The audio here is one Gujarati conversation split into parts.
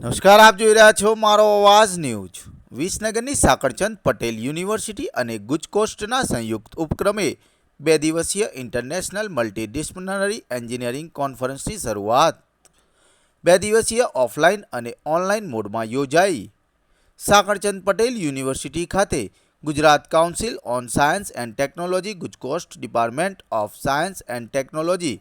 નમસ્કાર, આપ જોઈ રહ્યા છો મારો અવાજ ન્યૂઝ. વિસનગરની સાકરચંદ પટેલ યુનિવર્સિટી અને ગુજકોસ્ટના સંયુક્ત ઉપક્રમે બે દિવસીય ઇન્ટરનેશનલ મલ્ટીડિસિપ્લિનરી એન્જિનિયરિંગ કોન્ફરન્સની શરૂઆત. બે દિવસીય ઓફલાઈન અને ઓનલાઈન મોડમાં યોજાઈ. સાકરચંદ પટેલ યુનિવર્સિટી ખાતે Gujarat council on science and technology ગુજકોસ્ટ department of science and technology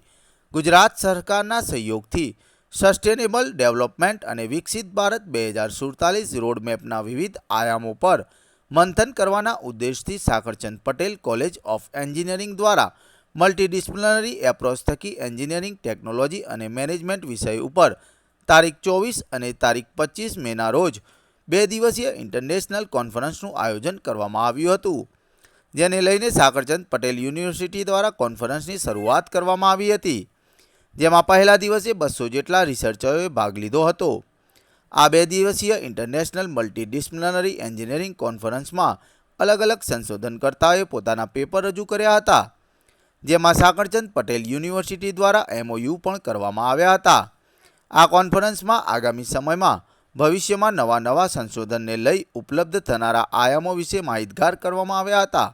Gujarat સરકારના સહયોગથી સસ્ટેનેબલ ડેવલપમેન્ટ અને વિકસિત ભારત બે હજાર સુડતાલીસ રોડમેપના વિવિધ આયામો પર મંથન કરવાના ઉદ્દેશથી Sakarchand Patel college of engineering દ્વારા મલ્ટીડિસ્પ્લિનરી એપ્રોચ થકી એન્જિનિયરિંગ ટેકનોલોજી અને મેનેજમેન્ટ વિષય ઉપર તારીખ ચોવીસ અને તારીખ પચીસ મેના રોજ બે દિવસીય ઇન્ટરનેશનલ કોન્ફરન્સનું આયોજન કરવામાં આવ્યું હતું. જેને લઈને સાકરચંદ પટેલ યુનિવર્સિટી દ્વારા કોન્ફરન્સની શરૂઆત કરવામાં આવી હતી. જેમાં પહેલા દિવસે બસો જેટલા રિસર્ચરોએ ભાગ લીધો હતો. આ બે દિવસીય ઇન્ટરનેશનલ મલ્ટીડિસ્પ્લિનરી એન્જિનિયરિંગ કોન્ફરન્સમાં અલગ અલગ સંશોધનકર્તાઓએ પોતાના પેપર રજૂ કર્યા હતા, જેમાં સાકરચંદ પટેલ યુનિવર્સિટી દ્વારા એમઓયુ પણ કરવામાં આવ્યા હતા. આ કોન્ફરન્સમાં આગામી સમયમાં ભવિષ્યમાં નવા નવા સંશોધનને લઈ ઉપલબ્ધ થનારા આયામો વિશે માહિતગાર કરવામાં આવ્યા હતા.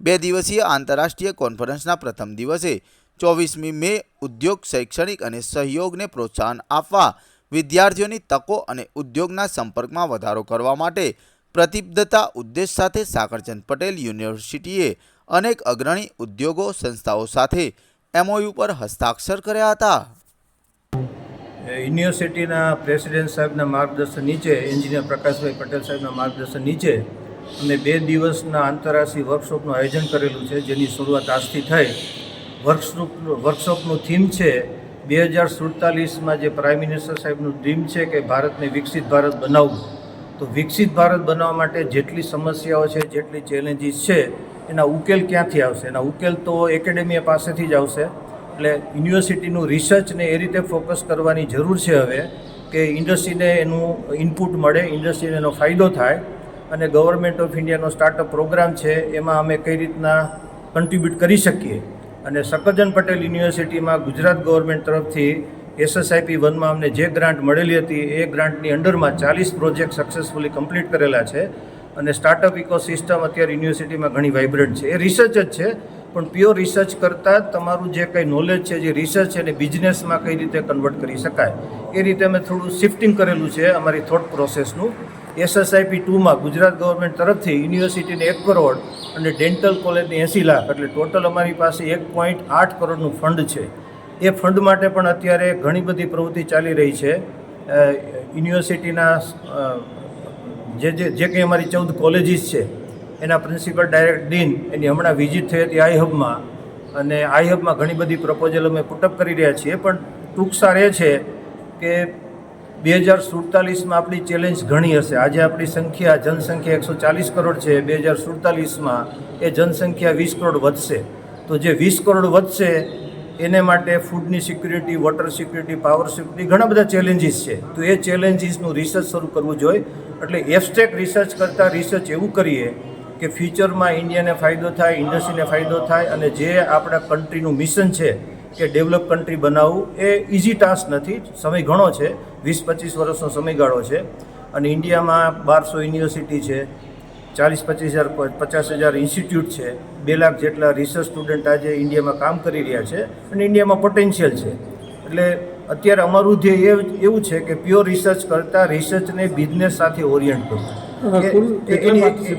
બે દિવસીય આંતરરાષ્ટ્રીય કોન્ફરન્સના પ્રથમ દિવસે ચોવીસમી મે ઉદ્યોગ, શૈક્ષણિક અને સહયોગને પ્રોત્સાહન આપવા વિદ્યાર્થીઓની તકો અને ઉદ્યોગના સંપર્કમાં વધારો કરવા માટે પ્રતિબદ્ધતા ઉદ્દેશ સાથે સાકરચંદ પટેલ યુનિવર્સિટીએ અનેક અગ્રણી ઉદ્યોગો, સંસ્થાઓ સાથે એમઓયુ પર હસ્તાક્ષર કર્યા હતા. યુનિવર્સિટીના પ્રેસિડેન્ટ સાહેબના માર્ગદર્શન નીચે, એન્જિનિયર પ્રકાશભાઈ પટેલ સાહેબના માર્ગદર્શન નીચે અમે બે દિવસના આંતરરાષ્ટ્રીય વર્કશોપનું આયોજન કરેલું છે, જેની શરૂઆત આજથી થઈ. વર્કશોપ વર્કશોપનું થીમ છે. બે હજાર સુડતાલીસમાં જે પ્રાઇમ મિનિસ્ટર સાહેબનું ડ્રીમ છે કે ભારતને વિકસિત ભારત બનાવવું. તો વિકસિત ભારત બનાવવા માટે જેટલી સમસ્યાઓ છે, જેટલી ચેલેન્જીસ છે, એના ઉકેલ ક્યાંથી આવશે? એના ઉકેલ તો એકેડેમી પાસેથી જ આવશે. એટલે યુનિવર્સિટીનું રિસર્ચને એ રીતે ફોકસ કરવાની જરૂર છે હવે કે ઇન્ડસ્ટ્રીને એનું ઇનપુટ મળે ઇન્ડસ્ટ્રીને એનો ફાયદો થાય. અને ગવર્મેન્ટ ઓફ ઇન્ડિયાનો સ્ટાર્ટઅપ પ્રોગ્રામ છે, એમાં અમે કઈ રીતના કન્ટ્રીબ્યુટ કરી શકીએ? અને સકરજન પટેલ યુનિવર્સિટીમાં ગુજરાત ગવર્મેન્ટ તરફથી એસએસઆઈપી વનમાં અમને જે ગ્રાન્ટ મળેલી હતી, એ ગ્રાન્ટની અંડરમાં ચાલીસ પ્રોજેક્ટ સક્સેસફુલી કમ્પ્લીટ કરેલા છે. અને સ્ટાર્ટઅપ ઇકોસિસ્ટમ અત્યારે યુનિવર્સિટીમાં ઘણી વાઇબ્રન્ટ છે. એ રિસર્ચ જ છે, પણ પ્યોર રિસર્ચ કરતાં તમારું જે કંઈ નોલેજ છે, જે રિસર્ચ છે, એને બિઝનેસમાં કઈ રીતે કન્વર્ટ કરી શકાય, એ રીતે અમે થોડું શિફ્ટિંગ કરેલું છે અમારી થોટ પ્રોસેસનું એસએસઆઈપી ટુમાં ગુજરાત ગવર્મેન્ટ તરફથી યુનિવર્સિટીને એક કરોડ અને ડેન્ટલ કોલેજની એંસી લાખ, એટલે ટોટલ અમારી પાસે એક પોઈન્ટ આઠ કરોડનું ફંડ છે. એ ફંડ માટે પણ અત્યારે ઘણી બધી પ્રવૃત્તિ ચાલી રહી છે. યુનિવર્સિટીના જે જે જે કંઈ અમારી ચૌદ કોલેજીસ છે, એના પ્રિન્સિપલ ડાયરેક્ટ ડીન એની હમણાં વિઝિટ થઈ હતી આઈ હબમાં. અને આઈ હબમાં ઘણી બધી પ્રપોઝલ અમે પુટઅપ કરી રહ્યા છીએ. પણ ટૂંકસાર એ છે કે બે હજાર સુડતાલીસમાં આપણી ચેલેન્જ ઘણી હશે. આજે આપણી સંખ્યા જનસંખ્યા એકસો ચાલીસ કરોડ છે. બે હજાર સુડતાલીસમાં એ જનસંખ્યા વીસ કરોડ વધશે. તો જે વીસ કરોડ વધશે, એને માટે ફૂડની security water security power security ઘણા બધા ચેલેન્જીસ છે. તો એ ચેલેન્જીસનું રિસર્ચ શરૂ કરવું જોઈએ. એટલે એબસ્ટ્રેક્ટ રિસર્ચ કરતાં રિસર્ચ એવું કરીએ કે ફ્યુચરમાં ઇન્ડિયાને ફાયદો થાય ઇન્ડસ્ટ્રીને ફાયદો થાય અને જે આપણા કન્ટ્રીનું મિશન છે કે ડેવલપ કન્ટ્રી બનાવવું એ ઇઝી ટાસ્ક નથી. સમય ઘણો છે. વીસ પચીસ વર્ષનો સમયગાળો છે. અને ઇન્ડિયામાં બારસો યુનિવર્સિટી છે. ચાલીસ પચીસ હજાર પચાસ હજાર ઇન્સ્ટિટ્યૂટ છે. બે લાખ જેટલા રિસર્ચ સ્ટુડન્ટ આજે ઇન્ડિયામાં કામ કરી રહ્યા છે અને ઇન્ડિયામાં પોટેન્શિયલ છે. એટલે અત્યારે અમારું ધ્યેય એ એવું છે કે પ્યોર રિસર્ચ કરતાં રિસર્ચને બિઝનેસ સાથે ઓરિયન્ટ કરવું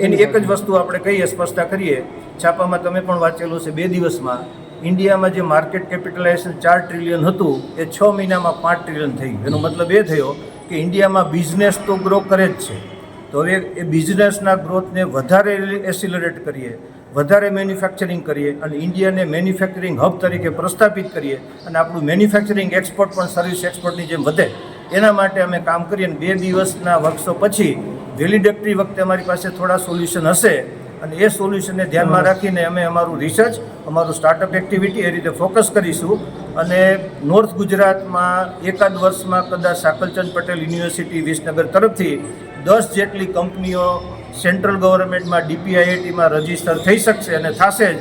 એની એક જ વસ્તુ આપણે કહીએ સ્પષ્ટતા કરીએ. છાપામાં તમે પણ વાંચેલું છે બે દિવસમાં. ઇન્ડિયામાં જે માર્કેટ કેપિટલાઇઝેશન ચાર ટ્રિલિયન હતું, એ છ મહિનામાં પાંચ ટ્રિલિયન થઈ એનો મતલબ એ થયો કે ઇન્ડિયામાં બિઝનેસ તો ગ્રો કરે જ છે. તો હવે એ બિઝનેસના ગ્રોથને વધારે એસિલરેટ કરીએ, વધારે મેન્યુફેક્ચરિંગ કરીએ અને ઇન્ડિયાને મેન્યુફેક્ચરિંગ હબ તરીકે પ્રસ્થાપિત કરીએ અને આપણું મેન્યુફેક્ચરિંગ એક્સપોર્ટ પણ સર્વિસ એક્સપોર્ટની જેમ વધે. એના માટે અમે કામ કરીએ અને બે દિવસના વર્કશોપ પછી વેલિડેટરી વખતે અમારી પાસે થોડા સોલ્યુશન હશે. અને એ સોલ્યુશનને ધ્યાનમાં રાખીને અમે અમારું રિસર્ચ અમારું સ્ટાર્ટઅપ એક્ટિવિટી એ રીતે ફોકસ કરીશું. અને નોર્થ ગુજરાતમાં એકાદ વર્ષમાં કદાચ સાકલચંદ પટેલ યુનિવર્સિટી વિસનગર તરફથી દસ જેટલી કંપનીઓ સેન્ટ્રલ ગવર્મેન્ટમાં ડીપીઆઈઆઈટીમાં રજિસ્ટર થઈ શકશે અને થશે જ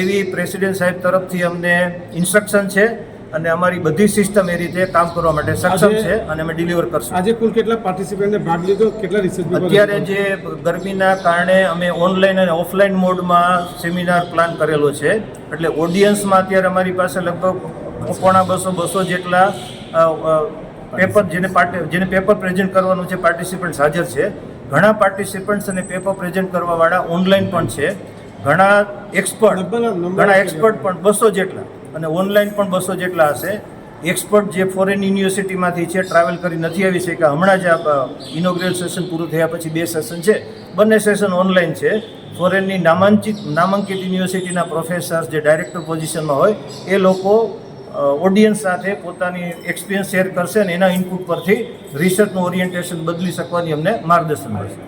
એવી પ્રેસિડેન્ટ સાહેબ તરફથી અમને ઇન્સ્ટ્રક્શન છે. અને અમારી બધી સિસ્ટમ એ રીતે કામ કરવા માટે સક્ષમ છે અને અમે ડિલિવર કરશું. આજે કુલ કેટલા પાર્ટિસિપન્ટે ભાગ લીધો? કેટલા રિસર્ચ અત્યારે જે ગરમીના કારણે અમે ઓનલાઈન અને ઓફલાઈન મોડમાં સેમિનાર પ્લાન કરેલો છે. એટલે ઓડિયન્સમાં અત્યારે અમારી પાસે લગભગ પોણા બસો બસો જેટલા પેપર જેને પાર્ટી જેને પેપર પ્રેઝન્ટ કરવાનું છે પાર્ટિસિપન્ટ્સ હાજર છે. ઘણા પાર્ટિસિપન્ટ્સ અને પેપર પ્રેઝન્ટ કરવાવાળા ઓનલાઈન પણ છે. ઘણા એક્સપર્ટ ઘણા એક્સપર્ટ પણ બસો જેટલા. અને ઓનલાઈન પણ બસો જેટલા હશે. એક્સપર્ટ જે ફોરેન યુનિવર્સિટીમાંથી છે ટ્રાવેલ કરી નથી આવી છે કે હમણાં જ આ ઇનોગ્રેલ સેશન પૂરું થયા પછી બે સેશન છે. બંને સેશન ઓનલાઈન છે. ફોરેનની નામાંકિત નામાંકિત યુનિવર્સિટીના પ્રોફેસર્સ જે ડાયરેક્ટર પોઝિશનમાં હોય, એ લોકો ઓડિયન્સ સાથે પોતાની એક્સપિરિયન્સ શેર કરશે અને એના ઇનપુટ પરથી રિસર્ચનું ઓરિએન્ટેશન બદલી શકવાની અમને માર્ગદર્શન મળશે.